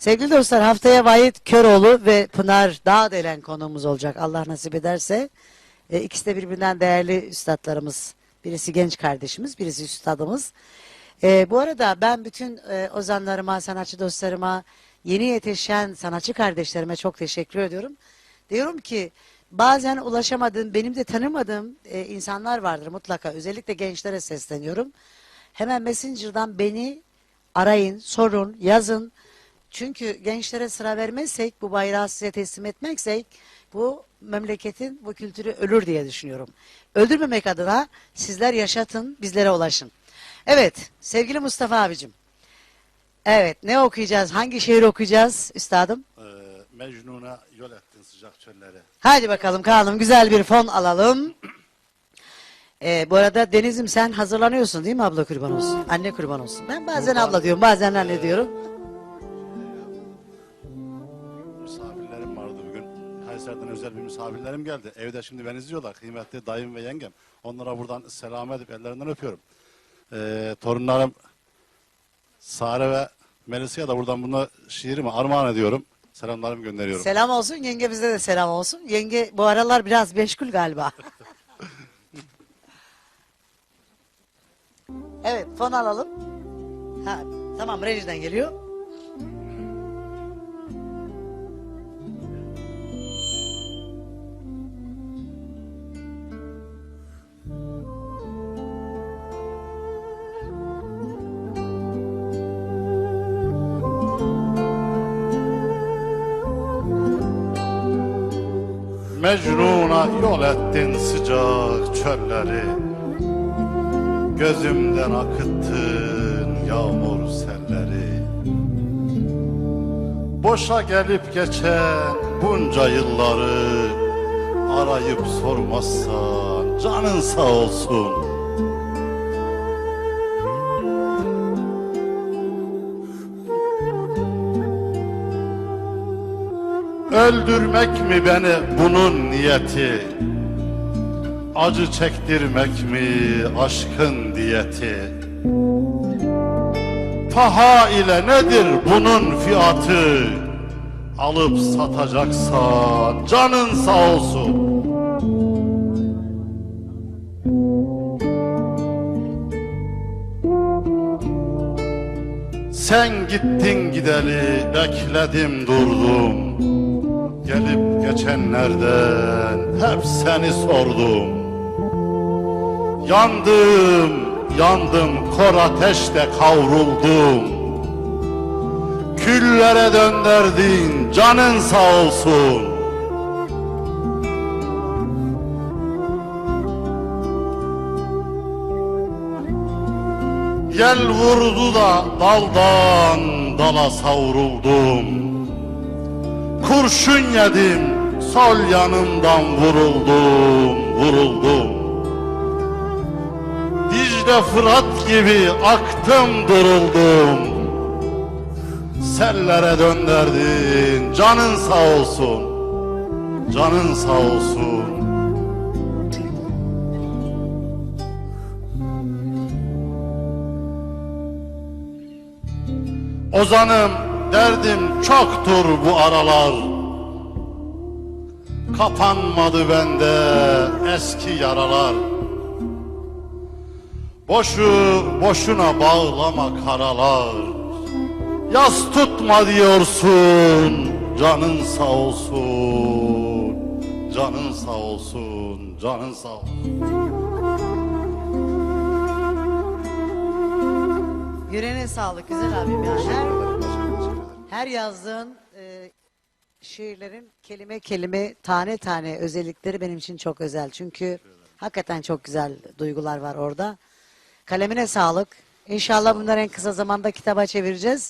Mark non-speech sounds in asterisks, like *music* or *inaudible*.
Sevgili dostlar haftaya Vahit Köroğlu ve Pınar Dağdelen konuğumuz olacak Allah nasip ederse. E, ikisi de birbirinden değerli üstadlarımız. Birisi genç kardeşimiz, birisi üstadımız. E, bu arada ben bütün e, ozanlarıma, sanatçı dostlarıma, yeni yetişen sanatçı kardeşlerime çok teşekkür ediyorum. Diyorum ki bazen ulaşamadığım, benim de tanımadığım e, insanlar vardır mutlaka. Özellikle gençlere sesleniyorum. Hemen Messenger'dan beni arayın, sorun, yazın. Çünkü gençlere sıra vermezsek, bu bayrağı size teslim etmeksek bu memleketin bu kültürü ölür diye düşünüyorum. Öldürmemek adına sizler yaşatın, bizlere ulaşın. Evet, sevgili Mustafa abicim. Evet, ne okuyacağız? Hangi şiir okuyacağız üstadım? Ee, Mecnun'a yol ettin sıcak çöllere. Hadi bakalım Kaan'ım güzel bir fon alalım. *clears throat* Ee, bu arada Deniz'im sen hazırlanıyorsun değil mi abla kurban olsun? Anne kurban olsun. Ben bazen abla diyorum bazen anne diyorum. Özel bir misafirlerim geldi. Evde şimdi beni izliyorlar. Kıymetli dayım ve yengem. Onlara buradan selam edip ellerinden öpüyorum. Ee, torunlarım Sare ve Melisa'ya da buradan bunu şiirimi armağan ediyorum. Selamlarımı gönderiyorum. Selam olsun yenge bize de selam olsun. Yenge bu aralar biraz meşgul galiba. *laughs* evet fon alalım. Ha, tamam rejiden geliyor. Mecnun'a yol ettin sıcak çölleri. Gözümden akıttın yağmur selleri. Boşa gelip geçen bunca yılları Arayıp sormazsan canın sağ olsun Öldürmek mi beni bunun niyeti? Acı çektirmek mi aşkın diyeti? Paha ile nedir bunun fiyatı? Alıp satacaksan canın sağ olsun. Sen gittin gideli bekledim durdum Gelip geçenlerden hep seni sordum. Yandım, yandım kor ateşte kavruldum. Küllere dönderdin canın sağ olsun. Yel vurdu da daldan dala savruldum Kurşun yedim sol yanımdan vuruldum vuruldum. Dicle Fırat gibi aktım duruldum. Sellere dönderdin canın sağ olsun. Canın sağ olsun. Ozanım derdim çoktur bu aralar. Kapanmadı bende eski yaralar. Boşu boşuna bağlama karalar. Yas tutma diyorsun Canın sağ olsun. Canın sağ olsun Canın sağ olsun. Yüreğine sağlık güzel abim ya. Her, yazdığın e, şiirlerin kelime kelime tane tane özellikleri benim için çok özel. Çünkü hakikaten çok güzel duygular var orada. Kalemine sağlık. İnşallah bunları en kısa zamanda kitaba çevireceğiz.